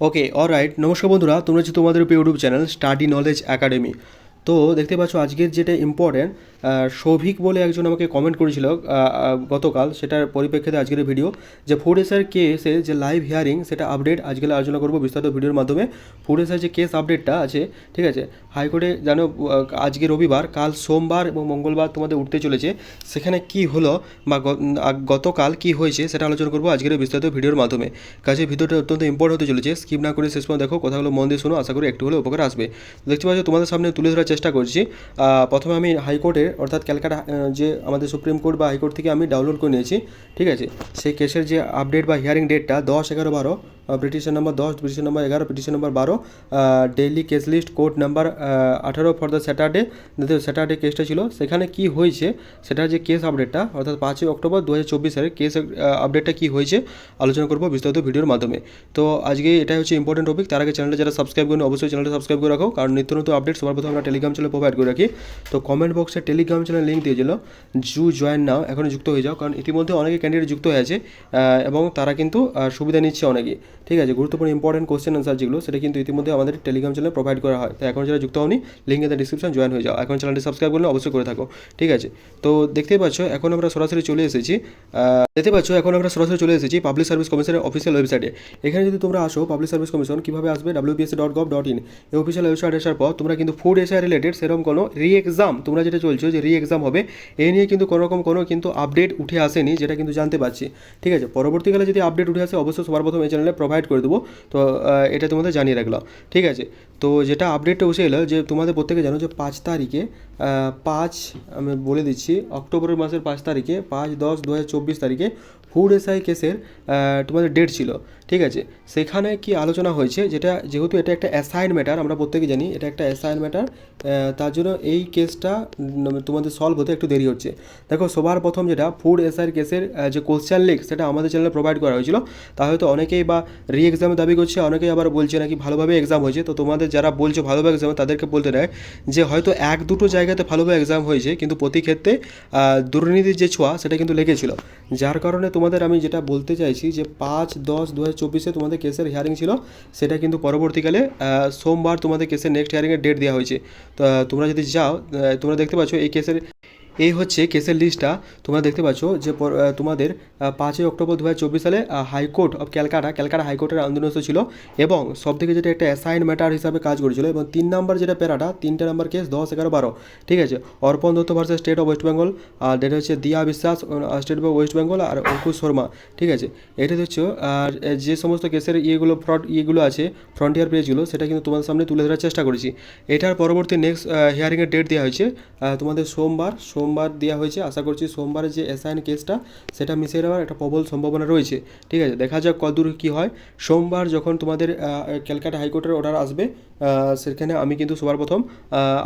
Okay alright নমস্কার বন্ধুরা তোমরা হচ্ছে তোমাদের YouTube channel study knowledge academy তো দেখতে পাচ্ছ আজকের যেটা ইম্পর্টেন্ট সৌভিক বলে একজন আমাকে কমেন্ট করেছিল গতকাল, সেটার পরিপ্রেক্ষিতে আজকের ভিডিও যে ফুড কেসের যে লাইভ হিয়ারিং সেটা আপডেট আজকে আলোচনা করব বিস্তারিত ভিডিওর মাধ্যমে। ফুড যে কেস আপডেটটা আছে, ঠিক আছে হাইকোর্টে জানো আজকে রবিবার, কাল সোমবার এবং মঙ্গলবার তোমাদের উঠতে চলেছে। সেখানে কি হলো বা গতকাল কি হয়েছে, সেটা আলোচনা করব আজকের বিস্তারিত ভিডিওর মাধ্যমে। কাজে ভিডিওটা অত্যন্ত ইম্পর্ট হতে চলেছে স্কিপ না করে শেষ পর্যন্ত দেখো, কথাগুলো মন দিয়ে শোনো, আশা করি একটু হলে উপকার আসবে। দেখতে পাচ্ছ, তোমাদের সামনে তুলে ধরার চেষ্টা করছি। প্রথমে আমি হাইকোর্টের অর্থাৎ ক্যালকাটা যে আমাদের সুপ্রিম কোর্ট বা হাইকোর্ট থেকে আমি ডাউনলোড করে নিয়েছি, ঠিক আছে? সেই কেসের যে আপডেট বা হিয়ারিং ডেটটা দশ এগারো বারো পিটিশন নম্বর দশ পিটিশন নম্বর এগারো পিটিশন নম্বর বারো daily case list court number আঠারো ফর দ্য স্যাটারডে স্যাটারডে কেসটা ছিল। সেখানে কি হয়েছে? সেটার যে কেস আপডেটটা অর্থাৎ পাঁচই অক্টোবর দু হাজার চব্বিশ সালের কেস আপডেটটা কি হয়েছে, আলোচনা করব বিস্তারিত ভিডিওর মাধ্যমে। তো আজকে এটাই হচ্ছে ইম্পর্টেন্ট টপিক তার আগে চ্যানেলটা যারা সাবস্ক্রাইব করেন, অবশ্যই চ্যানেলটা সাবস্ক্রাইব করে রাখো, কারণ নিত্য নতুন আপডেট সবার প্রথমে আমরা টেলিগ্রাম চ্যানেল প্রোভাইড করে রাখি। তো কমেন্ট বক্সে টেলিগ্রাম চ্যানেল লিঙ্ক দিয়েছিল জু জয়েন নাও এখন যুক্ত হয়ে যাও। কারণ ইতিমধ্যে অনেকে ক্যান্ডিডেট যুক্ত হয়ে আছে এবং তারা কিন্তু সুবিধা নিচ্ছে অনেকেই ঠিক আছে, গুরুত্বপূর্ণ ইম্পর্টেন্ট কোশ্চেন আনসার যেগুলো, সেটা কিন্তু ইতিমধ্যে আমাদের টেলিগ্রাম চ্যানেলে প্রোভাইড করা হয়। তো এখন যারা যুক্ত হওনি লিঙ্ক ইন ডিসক্রিপশন জয়েন হয়ে যাও। এখন চ্যানেলটি সাবস্ক্রাইব করলে অবশ্যই করে থাকো। ঠিক আছে, তো দেখতেই পাচ্ছ, এখন আমরা সরাসরি চলে এসেছি দেখতে পাচ্ছ, এখন আমরা সরাসরি চলে এসেছি পাবলিক সার্ভিস কমিশনের অফিসিয়াল ওয়েবসাইটে এখানে যদি তোমরা আসো পাবলিক সার্ভিস কমিশন কীভাবে আসবে? WPSC dot gov dot in এই অফিসিয়াল ওয়েবসাইট আসার পর তোমরা কিন্তু ফুড এসআই রিলেটেড সেরকম কোনো রি এক্সাম তোমরা যেটা চলছো যে রি এক্সাম হবে এই নিয়ে কিন্তু কোনো রকম কোনো কিন্তু আপডেট উঠে আসেনি, যেটা কিন্তু জানতে পারছি। ঠিক আছে, পরবর্তীকালে যদি আপডেট উঠে আসে, অবশ্যই সবার প্রথম এই চ্যানেলে প্রোভাইড করে দেবো। তো এটা তোমাদের জানিয়ে রাখলাম। ঠিক আছে? তো যেটা আপডেটটা উঠে এলো যে তোমাদের প্রত্যেকে জানো যে পাঁচ তারিখে পাঁচ আমি বলে দিচ্ছি, অক্টোবরের মাসের পাঁচ তারিখে, পাঁচ দশ দু হাজার চব্বিশ তারিখে ফুড এসআই কেসের তোমাদের ডেট ছিল। ঠিক আছে? সেখানে কি আলোচনা হয়েছে? যেটা যেহেতু এটা একটা অ্যাসাইন ম্যাটার আমরা প্রত্যেকে জানি এটা একটা অ্যাসাইন ম্যাটার তার জন্য এই কেসটা তোমাদের সলভ হতে একটু দেরি হচ্ছে। দেখো, সবার প্রথম যেটা ফুড এসআইয়ের কেসের যে কোশ্চেন লিক সেটা আমাদের চ্যানেলে প্রোভাইড করা হয়েছিল। তা হয়তো অনেকেই বা রি এক্সামের দাবি করছে, অনেকেই আবার বলছে নাকি ভালোভাবে এক্সাম হয়েছে। তো তোমাদের যারা বলছো ভালোভাবে এক্সাম তাদেরকে বলতে দেয় যে হয়তো এক দুটো জায়গাতে ভালোভাবে এক্সাম হয়েছে, কিন্তু প্রতি ক্ষেত্রে দুর্নীতির যে ছোঁয়া, সেটা কিন্তু লেগেছিল। যার কারণে তোমাদের আমি যেটা বলতে চাইছি যে পাঁচ দশ দু হাজার চব্বিশে তোমাদের কেসের হিয়ারিং ছিল, সেটা কিন্তু পরবর্তীকালে সোমবার তোমাদের কেসের নেক্সট হিয়ারিংয়ের ডেট দেওয়া হয়েছে। তো তোমরা যদি যাও তোমরা দেখতে পাচ্ছ এই কেসের এই হচ্ছে কেসের লিস্টটা তোমরা দেখতে পাচ্ছ যে তোমাদের পাঁচই অক্টোবর দু হাজার চব্বিশ সালে হাইকোর্ট অফ ক্যালকাটা ক্যালকাটা হাইকোর্টের আন্দোলন ছিল এবং সব থেকে যেটা একটা অ্যাসাইন ম্যাটার হিসাবে কাজ করেছিল এবং তিন নম্বর যেটা প্যারাটা, তিনটে নম্বর কেস দশ, এগারো, বারো। ঠিক আছে? Arpan Dutta versus state of West Bengal আর যেটা হচ্ছে দিয়া বিশ্বাস স্টেট অফ ওয়েস্ট বেঙ্গল আর অঙ্কুশ শর্মা। ঠিক আছে? এটা হচ্ছে, আর যে সমস্ত কেসের ইয়েগুলো ফ্রড ইয়েগুলো আছে ফ্রন্টিয়ার পেজগুলো সেটা কিন্তু তোমাদের সামনে তুলে ধরার চেষ্টা করেছি। এটার পরবর্তী নেক্সট হিয়ারিংয়ের ডেট দেওয়া হয়েছে তোমাদের সোমবার সোমবার দেওয়া হয়েছে। আশা করছি সোমবারের যে অ্যাসাইন কেসটা সেটা মিশিয়ে দেওয়ার একটা প্রবল সম্ভাবনা রয়েছে। ঠিক আছে, দেখা যাক কতদূর কী হয়। সোমবার যখন তোমাদের ক্যালকাটা হাইকোর্টের অর্ডার আসবে সেখানে আমি কিন্তু সবার প্রথম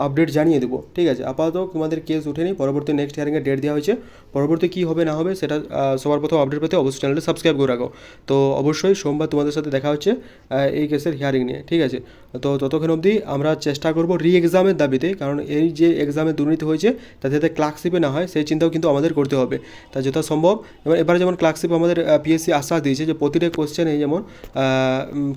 আপডেট জানিয়ে দেবো। ঠিক আছে, আপাতত তোমাদের কেস উঠেনি পরবর্তী নেক্সট হিয়ারিংয়ে ডেট দেওয়া হয়েছে। পরবর্তী কী হবে না হবে, সেটা সবার প্রথম আপডেট পেতে অবশ্যই চ্যানেলটা সাবস্ক্রাইব করে রাখো। তো অবশ্যই সোমবার তোমাদের সাথে দেখা হচ্ছে এই কেসের হিয়ারিং নিয়ে। ঠিক আছে তো ততক্ষণ অবধি আমরা চেষ্টা করব রি এক্সামের দাবিতে, কারণ এই যে এক্সামে দুর্নীতি হয়েছে, তাতে যাতে ক্লার্কশিপে না হয়, সেই চিন্তাও কিন্তু আমাদের করতে হবে। তা যথাসম্ভব, এবার এবারে যেমন ক্লার্কশিপ আমাদের পিএসসি আশ্বাস দিয়েছে যে প্রতিটা কোশ্চেনে যেমন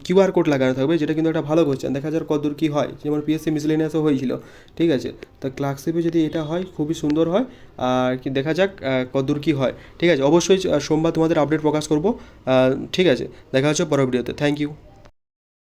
কিউআর কোড লাগানো থাকবে, যেটা কিন্তু একটা ভালো কোশ্চেন দেখা যাক কতদূর কী হয়। যেমন পিএসসি মিসলেনিয়াসও হয়েছিল, ঠিক আছে? তো ক্লার্কশিপে যদি এটা হয়, খুবই সুন্দর হয়, আর কি দেখা যাক কতদূর কী হয়। ঠিক আছে? অবশ্যই সোমবার তোমাদের আপডেট প্রকাশ করব ঠিক আছে? দেখা হচ্ছে পরের ভিডিওতে থ্যাংক ইউ